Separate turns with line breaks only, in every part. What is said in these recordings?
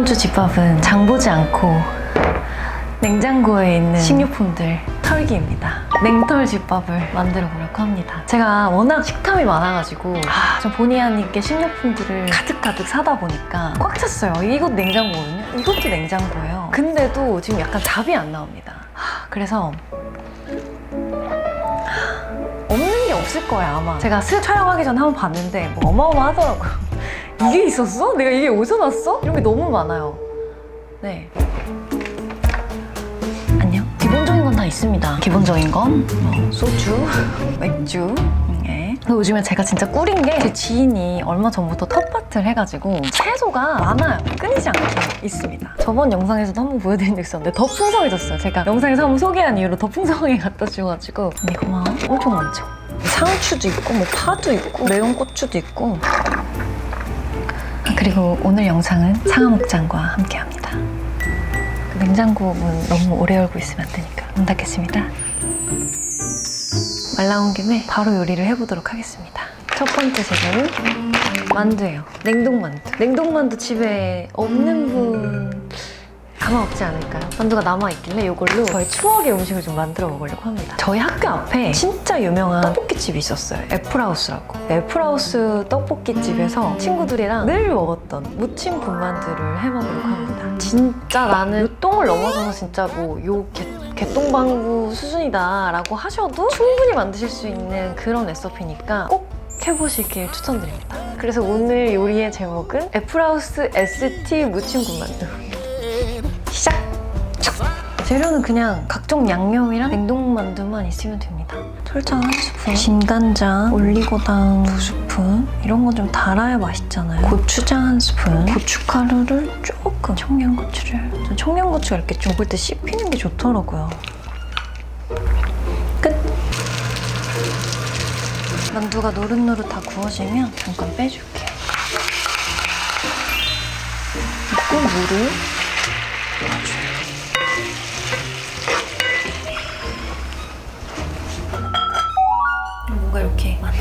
이번 주 집밥은 장 보지 않고 냉장고에 있는 식료품들 털기입니다. 냉털 집밥을 만들어 보려고 합니다. 제가 워낙 식탐이 많아가지고 아, 저 본의 아니게 식료품들을 가득가득 사다 보니까 꽉 찼어요. 이것도 냉장고거든요. 이것도 냉장고예요. 근데도 지금 약간 답이 안 나옵니다. 아, 그래서 없는 게 없을 거예요 아마 제가 스 촬영하기 전에 한번 봤는데 뭐 어마어마하더라고요 이게 있었어? 내가 이게 어디서 났어? 이런 게 너무 많아요. 네. 안녕. 기본적인 건 다 있습니다. 기본적인 건 뭐, 소주, 맥주 예. 요즘에 제가 진짜 꿀인 게 제 지인이 얼마 전부터 텃밭을 해가지고 채소가 많아요. 끊이지 않게 있습니다. 저번 영상에서도 한번 보여드린 적 있었는데 더 풍성해졌어요. 제가 영상에서 한번 소개한 이후로 더 풍성하게 갖다 주셔가지고. 언니 고마워. 엄청 많죠? 상추도 있고 뭐 파도 있고 매운 고추도 있고. 아, 그리고 오늘 영상은 상하목장과 함께합니다. 그 냉장고 문 너무 오래 열고 있으면 안 되니까 문 닫겠습니다. 말 나온 김에 바로 요리를 해보도록 하겠습니다. 첫 번째 재료는 만두예요. 냉동만두. 냉동만두 집에 없는 분 아마 없지 않을까요? 만두가 남아있길래 이걸로 저희 추억의 음식을 좀 만들어 먹으려고 합니다. 저희 학교 앞에 진짜 유명한 떡볶이집이 있었어요. 애플하우스라고. 애플하우스 떡볶이집에서 친구들이랑 늘 먹었던 무침 군만두를 해 먹으려고 합니다. 진짜 나는 요 똥을 넘어서서 진짜 뭐 요 개똥방구 수준이다 라고 하셔도 충분히 만드실 수 있는 그런 레시피니까 꼭 해보시길 추천드립니다. 그래서 오늘 요리의 제목은 애플하우스 ST 무침 군만두. 시작! 재료는 그냥 각종 양념이랑 냉동만두만 있으면 됩니다. 설탕 한 스푼, 진간장, 올리고당 두 스푼 이런 건 좀 달아야 맛있잖아요. 고추장 한 스푼, 고춧가루를 조금, 청양고추를 전 청양고추가 이렇게 좀 먹을 때 씹히는 게 좋더라고요. 끝! 만두가 노릇노릇 다 구워지면 잠깐 빼줄게요. 그리고 물을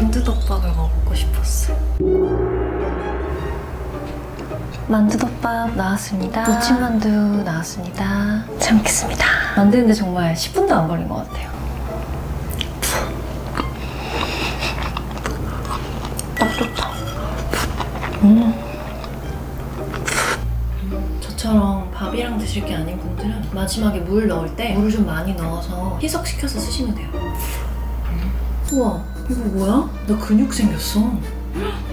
만두덮밥을 먹고 싶었어. 만두덮밥 나왔습니다. 무침만두 나왔습니다. 잘 먹겠습니다. 만드는데 정말 10분도 안 걸린 것 같아요. 딱 좋다. 음. 저처럼 밥이랑 드실 게 아닌 분들은 마지막에 물 넣을 때 물을 좀 많이 넣어서 희석시켜서 쓰시면 돼요. 우와, 이거 뭐야? 나 근육 생겼어.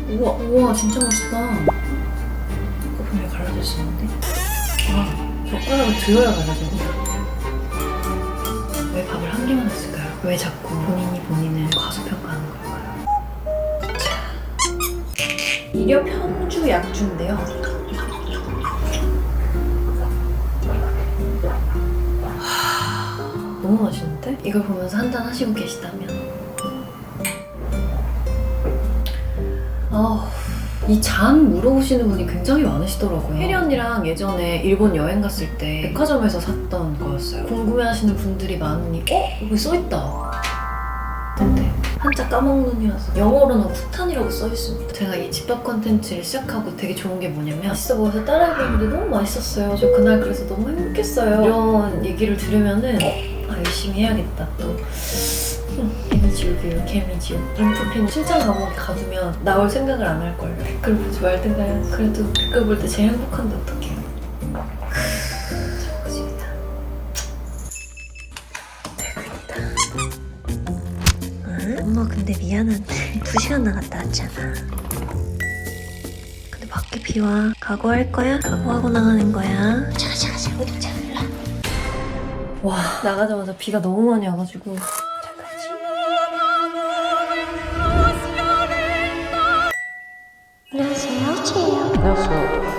우와, 우와, 진짜 멋있다. 이거 분명히 갈라질 수 있는데? 아, 젓가락을 들어야 갈라지네. 왜 밥을 한 개만 했을까요? 왜 자꾸 본인이 본인을 과소평가하는 걸까요? 자, 이력 현주 약주인데요. 너무 맛있는데? 이걸 보면서 한잔 하시고 계시다면 아, 이잔 물어보시는 분이 굉장히 많으시더라고요. 혜리 언니랑 예전에 일본 여행 갔을 때 백화점에서 샀던 거였어요. 궁금해하시는 분들이 많으니 어? 여기 써있다. 근데 한자 까먹는이어서 영어로는 후탄이라고 써있습니다. 제가 이 집밥 컨텐츠를 시작하고 되게 좋은 게 뭐냐면 맛있어 보여서 따라해보는데 너무 맛있었어요. 저 그날 그래서 너무 행복했어요. 이런 얘기를 들으면은 어, 아, 열심히 해야겠다 또 개미지옥이에요 개미지옥 인프핀 실장 감옥에 가두면 나올 생각을 안 할걸요 댓글 보지 말든가요 그래도 댓글 볼 때 제일 행복한데 어떡해요 잘 먹습니다
응? 엄마 근데 미안한데 두 시간 나갔다 왔잖아. 근데 밖에 비 와. 각오할 거야? 각오하고 나가는 거야. 자 어디 와.
와 나가자마자 비가 너무 많이 와가지고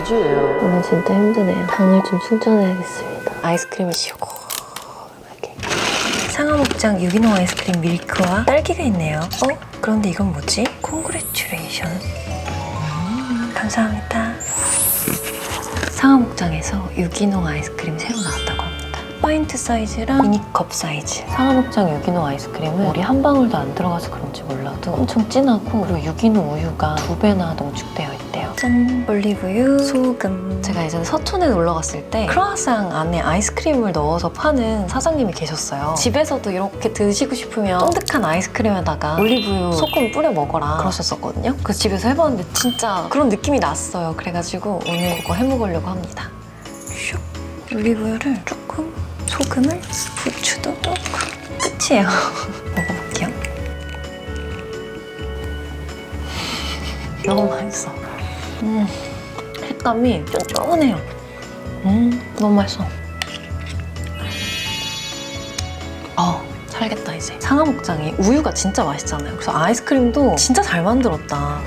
구지예요.
오늘 진짜 힘드네요. 당을 좀 충전해야겠습니다. 아이스크림을 시원하게. 상하목장 유기농 아이스크림 밀크와 딸기가 있네요. 어? 그런데 이건 뭐지? 콩그레츄레이션. 음, 감사합니다. 상하목장에서 유기농 아이스크림 새로 나왔다고 합니다. 파인트 사이즈랑 미니컵 사이즈. 상하목장 유기농 아이스크림은 물이 한 방울도 안 들어가서 그런지 몰라도 엄청 진하고 그리고 유기농 우유가 두 배나 농축되어 있대요.
짠! 올리브유, 소금. 제가 예전에 서촌에 놀러 갔을 때 크로아상 안에 아이스크림을 넣어서 파는 사장님이 계셨어요. 집에서도 이렇게 드시고 싶으면 쫀득한 아이스크림에다가 올리브유, 소금 뿌려 먹어라 그러셨었거든요. 그래서 집에서 해봤는데 진짜 그런 느낌이 났어요. 그래가지고 오늘 그거 해먹으려고 합니다. 슉! 올리브유를 조금, 소금을, 부추도 조금. 끝이에요. 먹어볼게요. 너무 맛있어. 음, 식감이 쫀쫀해요. 음, 너무 맛있어. 어, 살겠다 이제. 상하목장이 우유가 진짜 맛있잖아요. 그래서 아이스크림도 진짜 잘 만들었다.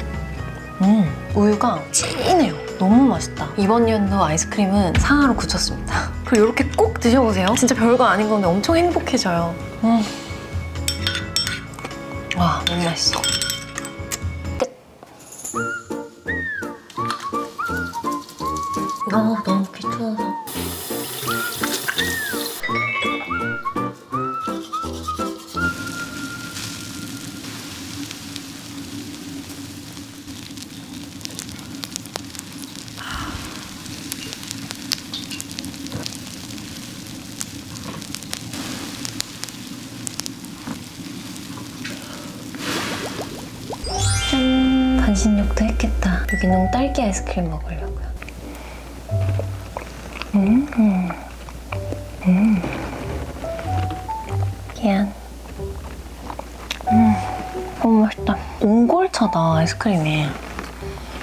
음, 우유가 진해요. 너무 맛있다. 이번 연도 아이스크림은 상하로 굳혔습니다. 그리고 이렇게 꼭 드셔보세요. 진짜 별거 아닌 건데 엄청 행복해져요. 음. 와, 너무 맛있어. 기는 딸기 아이스크림 먹으려고요. 음, 음, 미안. 음, 너무 맛있다. 옹골차다 아이스크림이.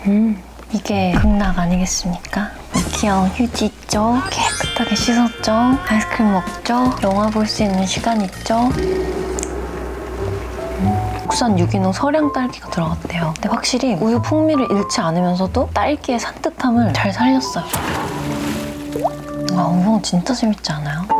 음, 이게 극락 아니겠습니까? 귀여운 휴지 있죠? 깨끗하게 씻었죠? 아이스크림 먹죠? 영화 볼 수 있는 시간 있죠? 국산 유기농 서량 딸기가 들어갔대요. 근데 확실히 우유 풍미를 잃지 않으면서도 딸기의 산뜻함을 잘 살렸어요. 와, 우엉 진짜 재밌지 않아요?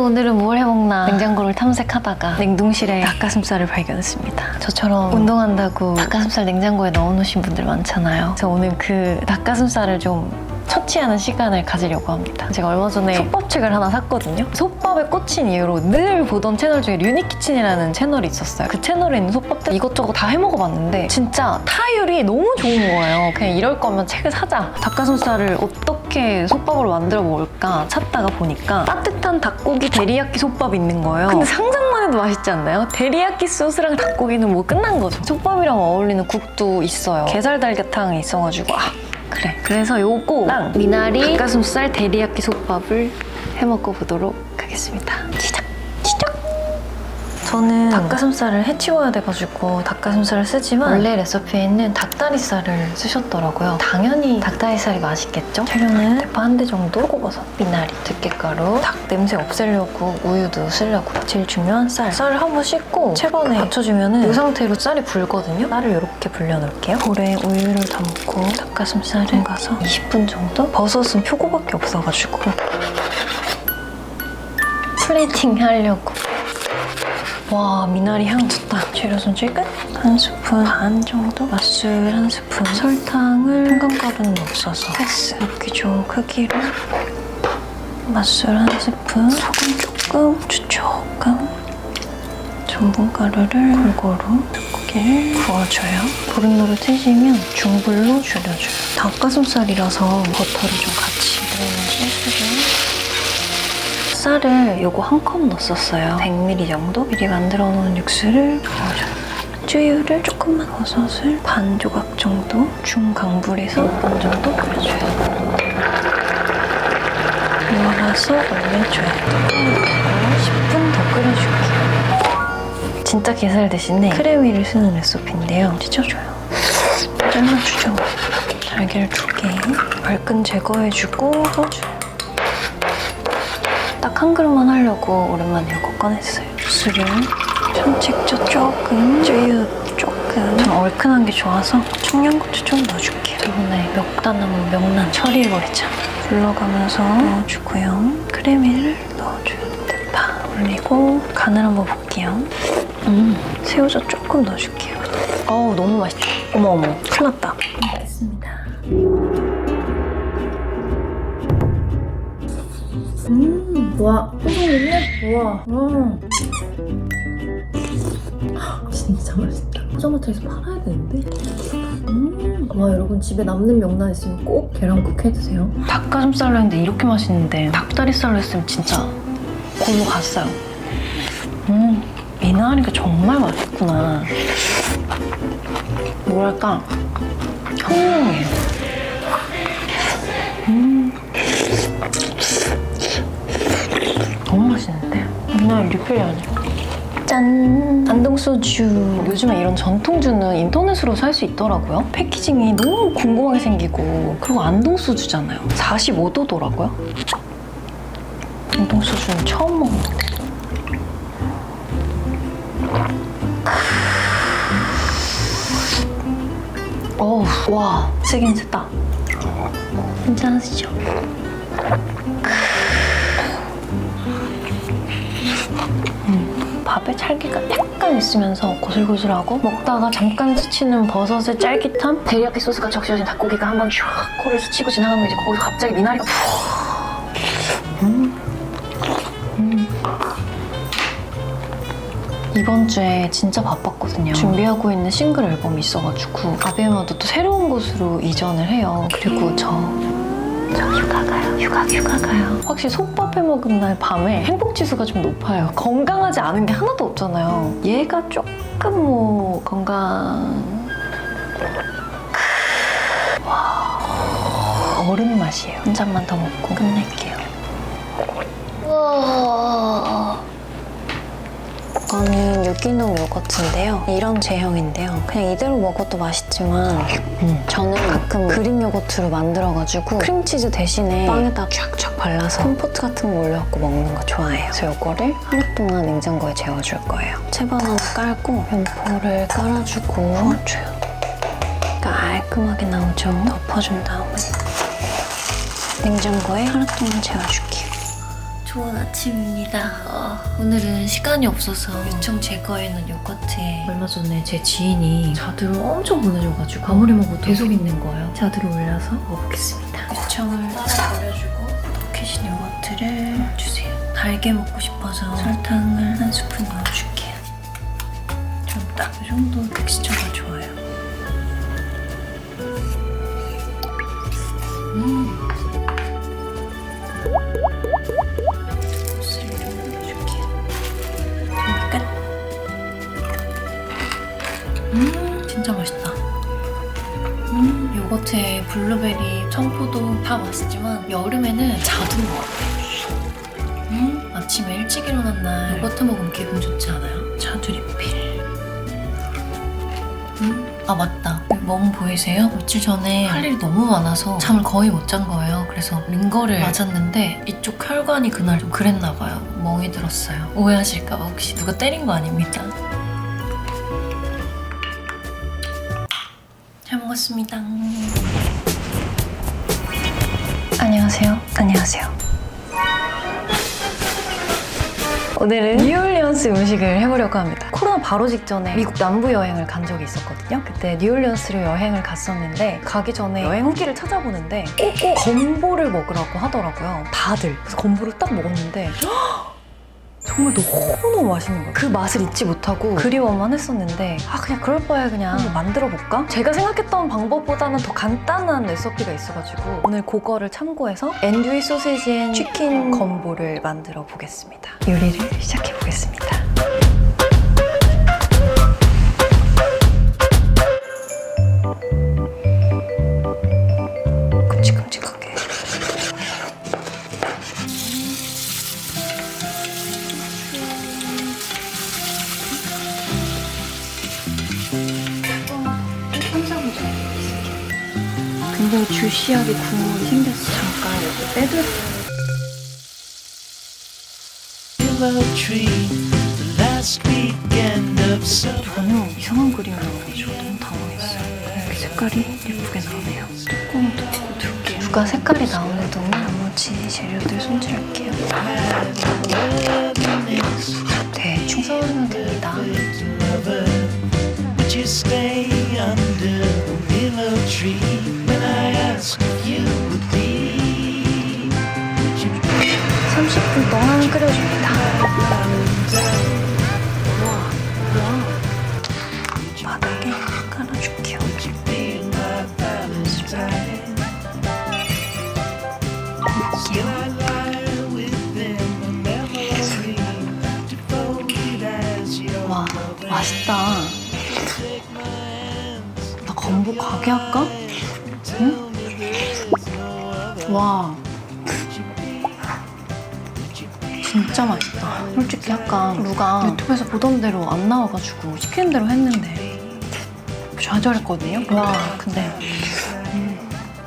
또 오늘은 뭘 해먹나 냉장고를 탐색하다가 냉동실에 닭가슴살을 발견했습니다. 저처럼 운동한다고 닭가슴살 냉장고에 넣어놓으신 분들 많잖아요. 그래서 오늘 그 닭가슴살을 좀 처치하는 시간을 가지려고 합니다. 제가 얼마 전에 솥밥책을 하나 샀거든요. 솥밥에 꽂힌 이유로 늘 보던 채널 중에 류니키친이라는 채널이 있었어요. 그 채널에 있는 솥밥들 이것저것 다 해먹어봤는데 진짜 타율이 너무 좋은 거예요. 그냥 이럴 거면 책을 사자. 닭가슴살을 어떻게 솥밥으로 만들어 먹을까 찾다가 보니까 따뜻한 닭고기 데리야끼 솥밥 있는 거예요. 근데 상상만 해도 맛있지 않나요? 데리야끼 소스랑 닭고기는 뭐 끝난 거죠. 솥밥이랑 어울리는 국도 있어요. 게살 달걀탕이 있어가지고 아 그래. 그래서 요거랑 미나리 닭가슴살 데리야끼 솥밥을 해 먹어 보도록 하겠습니다. 시작! 저는 닭가슴살을 해치워야 돼가지고 닭가슴살을 쓰지만 원래 레시피에 있는 닭다리살을 쓰셨더라고요. 당연히 닭다리살이 맛있겠죠? 재료는 대파 한 대 정도, 표고버섯, 미나리, 들깨가루, 닭 냄새 없애려고 우유도 쓰려고 제일 중요한 쌀. 쌀을 한 번 씻고 채반에 받쳐주면 이 상태로 쌀이 불거든요. 쌀을 이렇게 불려놓을게요. 볼에 우유를 담고 닭가슴살을 담가서 20분 정도? 버섯은 표고밖에 없어가지고 플레이팅 하려고 와 미나리 향 좋다. 재료 손 질 끝. 한 스푼 반 정도? 맛술 한 스푼. 설탕을 평강가루는 없어서. 패스. 먹기 좋은 크기로. 맛술 한 스푼. 소금 조금 후추 조금. 전분가루를 골고루 닭고기를 구워줘요. 보름노릇 해지면 중불로 줄여줘요. 닭가슴살이라서 버터를 좀 들어 쌀을 요거 한 컵 넣었었어요. 100ml 정도 미리 만들어 놓은 육수를 넣어줘요. 쯔유를 조금만 버섯을 반 조각 정도 중강불에서 5분 정도 끓여줘요. 열어서 올려줘요. 10분 더 끓여줄게요. 진짜 게살 대신에 크레미를 쓰는 레시피인데요. 찢어줘요. 잘라주죠. 달걀 두 개, 발끈 제거해주고 넣어줘요. 딱 한 그릇만 하려고 오랜만에 이거 꺼냈어요. 술을 참치액젓 조금, 쯔유 조금. 좀 얼큰한 게 좋아서 청양고추 좀 넣어줄게요. 이번에 멱다 남은 명란 처리해버리자. 둘러가면서 넣어주고요. 크레미를 넣어줘요. 대파 올리고 간을 한번 볼게요. 음, 새우젓 조금 넣어줄게요. 어우 너무 맛있다. 어머 어머 큰일 났다. 됐습니다.
좋아. 포장이네? 우와. 음. 진짜 맛있다. 포장마차에서 팔아야 되는데? 음. 와, 여러분 집에 남는 명란 있으면 꼭 계란국 해드세요.
닭가슴살로 했는데 이렇게 맛있는데 닭다리살로 했으면 진짜 골로 갔어요. 음, 미나리가 정말 맛있구나. 뭐랄까, 현명해요. 음, 너무 맛있는데? 미나리 리필해야지. 짠! 안동소주. 요즘에 이런 전통주는 인터넷으로 살 수 있더라고요. 패키징이 너무 궁금하게 생기고. 그리고 안동소주잖아요. 45도더라고요. 안동소주는 처음 먹는데. 어우, 와, 세긴 세다. 한잔하시죠. 밥에 찰기가 약간 있으면서 고슬고슬하고 먹다가 잠깐 스치는 버섯의 짤깃함 데리야끼 소스가 적셔진 닭고기가 한번쫙 코를 스치고 지나가면 이제 거기서 갑자기 미나리가 푹 음. 음. 이번 주에 진짜 바빴거든요. 준비하고 있는 싱글 앨범이 있어가지고 아베마도 또 새로운 곳으로 이전을 해요. 그리고 저, 저 휴가. 휴가, 가요. 확실히 솥밥 해 먹은 날 밤에 행복 지수가 좀 높아요. 건강하지 않은 게 하나도 없잖아요. 얘가 조금 뭐 건강. 와, 얼음 맛이에요. 한 잔만 더 먹고 끝낼게요. 이거는 유기농 요거트인데요. 이런 제형인데요. 그냥 이대로 먹어도 맛있지만 음, 저는 가끔 그릭 요거트로 만들어가지고 크림치즈 대신에 빵에다 쫙쫙 발라서 콤포트 같은 거 올려갖고 먹는 거 좋아해요. 그래서 이거를 하루 동안 냉장고에 재워줄 거예요. 채반 하나 깔고 면포를 깔아주고 부어줘요. 깔끔하게 나오죠. 덮어준 다음에 냉장고에 하루 동안 재워줄게요. 좋은 아침입니다. 어, 오늘은 시간이 없어서 유청 제거해놓은 요거트에 얼마 전에 제 지인이 자두를 엄청 보내줘가지고 아무리 먹어도 계속 있는 거예요. 자두를 올려서 먹어보겠습니다. 유청을 따라 버려주고 버켓인 요거트를 주세요. 달게 먹고 싶어서 설탕을 한 스푼 넣어줄게요. 좀 딱 이 정도 텍스처가 좋아요. 음. 음, 진짜 맛있다. 음, 요거트에 블루베리, 청포도 다 맛있지만 여름에는 자두 먹어요. 음, 아침에 일찍 일어난 날 요거트 먹으면 기분 좋지 않아요? 자두 리필. 음, 아 맞다. 멍 보이세요? 며칠 전에 할 일이 너무 많아서 잠을 거의 못 잔 거예요. 그래서 링거를 맞았는데 이쪽 혈관이 그날 좀 그랬나 봐요. 멍이 들었어요. 오해하실까 봐 혹시 누가 때린 거 아닙니다. 잘 먹었습니다. 안녕하세요. 안녕하세요. 오늘은 뉴올리언스 음식을 해보려고 합니다. 코로나 바로 직전에 미국 남부 여행을 간 적이 있었거든요. 그때 뉴올리언스를 여행을 갔었는데 가기 전에 여행 후기를 찾아보는데 꼭꼭 건보를 먹으라고 하더라고요. 다들. 그래서 건보를 딱 먹었는데 정말 너무너무 맛있는 거예요. 그 맛을 잊지 못하고 그리워만 했었는데 아 그냥 그럴 바에 그냥 한번 만들어 볼까? 제가 생각했던 방법보다는 더 간단한 레시피가 있어가지고 오늘 그거를 참고해서 엔듀이 소시지 앤 치킨 건보를 만들어 보겠습니다. 요리를 시작해 보겠습니다. 주시하게 국물이 생겨서 잠깐 이렇게
summer.
전혀 이상한 그림이 나와가지고 너무 당황했어요. 이렇게 색깔이 예쁘게 나오네요. 뚜껑을 덮고 둘게요. 누가 색깔이 나오는 동안 나머지 재료들 손질할게요. 대충 썰으면 됩니다.
Would you stay under the willow tree
끓여줍니다.
맛있다. 나 건복 가게 할까? 응? 와 진짜 맛있다. 솔직히 약간 누가 유튜브에서 보던 대로 안 나와가지고 시키는 대로 했는데 좌절했거든요. 와 근데 음,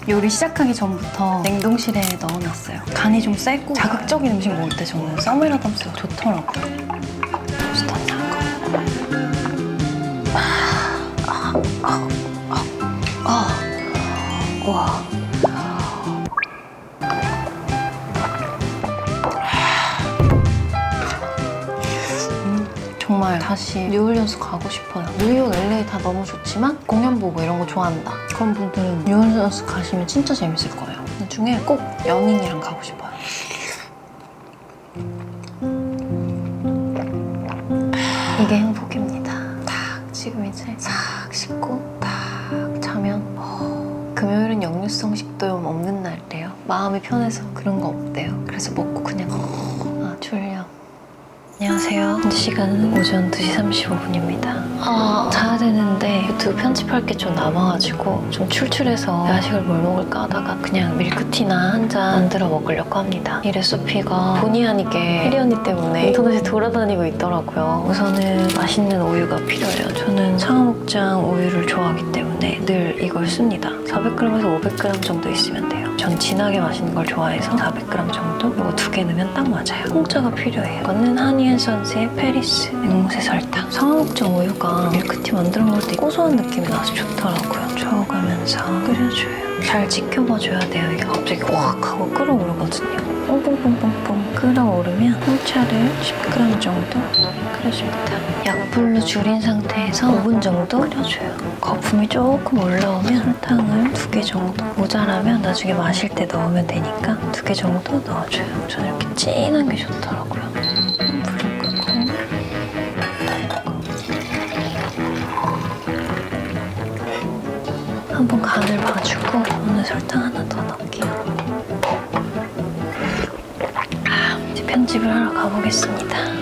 요리 시작하기 전부터 냉동실에 넣어놨어요. 간이 좀 세고 자극적인 음식 먹을 때 저는 써멜아담스가 좋더라고요. 스타트한 거.
와.
정말 다시 뉴올리언스 가고 싶어요. 뉴욕, LA 다 너무 좋지만 공연 보고 이런 거 좋아한다. 그런 분들은 뉴올리언스 가시면 진짜 재밌을 거예요. 그 중에 꼭 연인이랑 가고 싶어요. 이게 행복입니다. 딱 지금 이제 싹 씻고 딱 자면 어, 금요일은 역류성 식도염 없는 날이래요. 마음이 편해서 그런 거 없대요. 그래서 먹고 그냥 아 졸려. 안녕하세요. 현재 시간은 오전 2시 35분입니다. 아, 자야 되는데 유튜브 편집할 게 좀 남아가지고 좀 출출해서 야식을 뭘 먹을까 하다가 그냥 밀크티나 한 잔 만들어 먹으려고 합니다. 이 레시피가 본의 아니게 혜리 언니 때문에 인터넷에 돌아다니고 있더라고요. 우선은 맛있는 우유가 필요해요. 저는 상하목장 우유를 좋아하기 때문에 늘 이걸 씁니다. 400g에서 500g 정도 있으면 돼요. 전 진하게 마시는 걸 좋아해서 400g 정도? 이거 두 개 넣으면 딱 맞아요. 홍차가 필요해요. 이거는 하니앤선스의 페리스 앵무새 설탕. 상하목장 우유가 밀크티 만들어 먹을 때 고소한 느낌이 나서 좋더라고요. 저어가면서 끓여줘요. 잘 지켜봐줘야 돼요. 이게 갑자기 확 하고 끓어오르거든요. 뽕뽕뽕뽕뽕 끓어오르면 홍차를 10g 정도 끓여줍니다. 약불로 줄인 상태에서 5분 정도 끓여줘요. 거품이 조금 올라오면 설탕을 두개 정도 모자라면 나중에 마실 때 넣으면 되니까 두개 정도 넣어줘요. 저는 이렇게 진한 게 좋더라고요. 불을 끄고 한번 간을 봐주고 오늘 설탕 하나 더 넣을게요. 집을 하러 가보겠습니다.